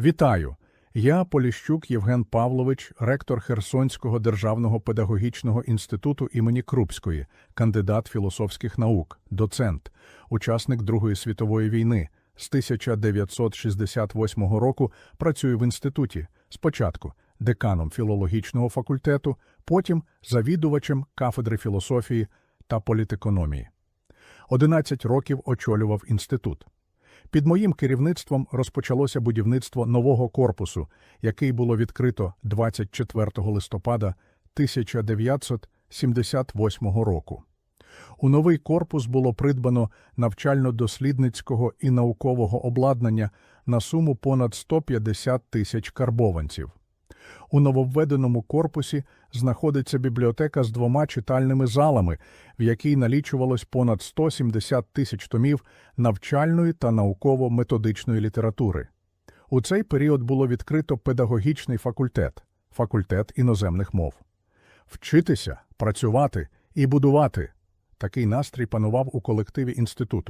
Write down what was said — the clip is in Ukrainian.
Вітаю! Я Поліщук Євген Павлович, ректор Херсонського державного педагогічного інституту імені Крупської, кандидат філософських наук, доцент, учасник Другої світової війни. З 1968 року працюю в інституті. Спочатку деканом філологічного факультету, потім завідувачем кафедри філософії та політекономії. 11 років очолював інститут. Під моїм керівництвом розпочалося будівництво нового корпусу, який було відкрито 24 листопада 1978 року. У новий корпус було придбано навчально-дослідницького і наукового обладнання на суму понад 150 тисяч карбованців. У нововведеному корпусі знаходиться бібліотека з двома читальними залами, в якій налічувалось понад 170 тисяч томів навчальної та науково-методичної літератури. У цей період було відкрито педагогічний факультет, факультет іноземних мов. Вчитися, працювати і будувати – такий настрій панував у колективі інституту.